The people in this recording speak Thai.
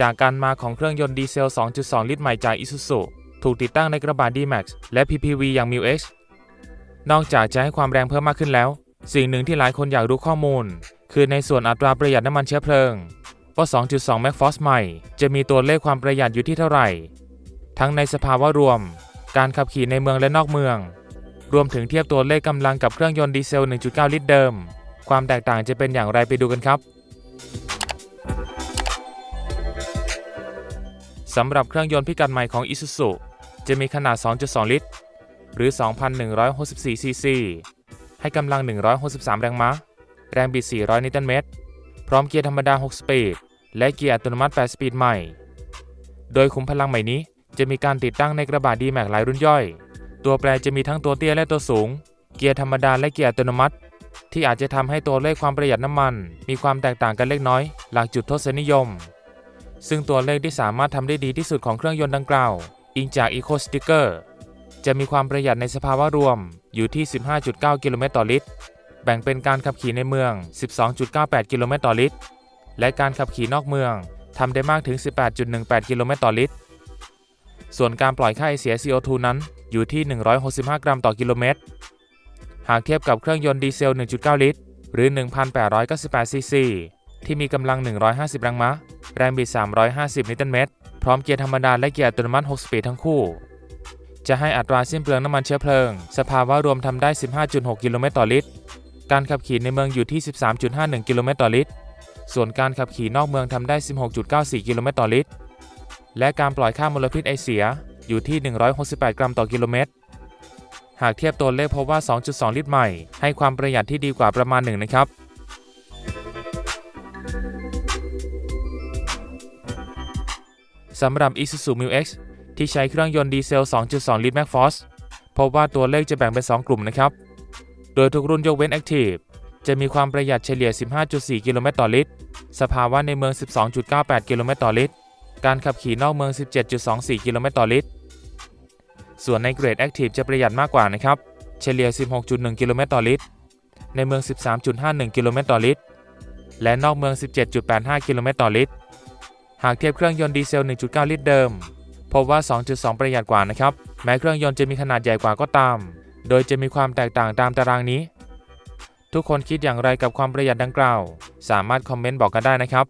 จากการมาของเครื่องยนต์ดีเซล 2.2 ลิตรใหม่จาก Isuzu ถูกติดตั้งในกระบะ D-Max และ PPV อย่าง m i x นอกจากจะให้ความแรงเพิ่มมากขึ้นแล้ว สิ่งหนึ่งที่หลายคนอยากรู้ข้อมูล คือในส่วนอัตราประหยัดน้ำมันเชื้อเพลิงว่า 2.2 m a x f o r c e ใหม่ จะมีตัวเลขความประหยัดอยู่ที่เท่าไหร่ ทั้งในสภาวะรวม การขับขี่ในเมืองและนอกเมือง รวมถึงเทียบตัวเลขกำลังกับเครื่องยนต์ดีเซล 1.9 ลิตรเดิม ความแตกต่างจะเป็นอย่างไรไปดูกันครับ สำหรับเครื่องยนต์พิกัดใหม่ของ Isuzu จะมีขนาด 2.2 ลิตร หรือ 2,164 ซีซี ให้กำลัง 163 แรงม้า แรงบิด 400 นิวตันเมตร พร้อมเกียร์ธรรมดา 6 สปีด และเกียร์อัตโนมัติ 8 สปีดใหม่ โดยขุมพลังใหม่นี้จะมีการติดตั้งในกระบะ D-Max หลายรุ่นย่อย ตัวแปรจะมีทั้งตัวเตี้ยและตัวสูง เกียร์ธรรมดาและเกียร์อัตโนมัติ ที่อาจจะทำให้ตัวเลขความประหยัดน้ำมัน มีความแตกต่างกันเล็กน้อย หลังจุดทศนิยม ซึ่งตัวเลขที่สามารถทำได้ดีที่สุดของเครื่องยนต์ดังกล่าว อิงจาก Eco Sticker จะมีความประหยัดในสภาวะรวมอยู่ที่ 15.9 กิโลเมตรต่อลิตร แบ่งเป็นการขับขี่ในเมือง 12.98 กิโลเมตรต่อลิตร และการขับขี่นอกเมืองทำได้มากถึง 18.18 กิโลเมตรต่อลิตร ส่วนการปล่อยค่าไอเสีย CO2 นั้นอยู่ที่ 165 กรัมต่อกิโลเมตร หากเทียบกับเครื่องยนต์ดีเซล 1.9 ลิตร หรือ 1,898 ซีซี ที่มีกำลัง 150 แรงม้า แรงบิด 350 นิวตันเมตร พร้อมเกียร์ธรรมดาและเกียร์อัตโนมัติ 6 สปีดทั้งคู่ จะให้อัตราสิ้นเปลืองน้ำมันเชื้อเพลิง สภาวะรวมทำได้ 15.6 กิโลเมตรต่อลิตร การขับขี่ในเมืองอยู่ที่ 13.51 กิโลเมตรต่อลิตร ส่วนการขับขี่นอกเมืองทำได้ 16.94 กิโลเมตรต่อลิตร และการปล่อยค่ามลพิษไอเสียอยู่ที่ 168 กรัมต่อกิโลเมตร หากเทียบตัวเลขพบว่า 2.2 ลิตรใหม่ ให้ความประหยัดที่ดีกว่าประมาณหนึ่งนะครับ สำหรับ Isuzu Mu X ที่ใช้เครื่องยนต์ดีเซล 2.2 ลิตร Max Force พบว่าตัวเลขจะแบ่งเป็น 2 กลุ่มนะครับ โดยทุกรุ่นยกเว้น Active จะมีความประหยัดเฉลี่ย 15.4 กิโลเมตรต่อลิตร สภาวะในเมือง 12.98 กิโลเมตรต่อลิตร การขับขี่นอกเมือง 17.24 กิโลเมตรต่อลิตร ส่วนในเกรด Active จะประหยัดมากกว่านะครับ เฉลี่ย 16.1 กิโลเมตรต่อลิตร ในเมือง 13.51 กิโลเมตรต่อลิตร และนอกเมือง 17.85 กิโลเมตรต่อลิตร หากเทียบเครื่องยนต์ดีเซล 1.9 ลิตรเดิม พบว่า 2.2 ประหยัดกว่านะครับ แม้เครื่องยนต์จะมีขนาดใหญ่กว่าก็ตาม โดยจะมีความแตกต่างตามตารางนี้ ทุกคนคิดอย่างไรกับความประหยัดดังกล่าว สามารถคอมเมนต์บอกกันได้นะครับ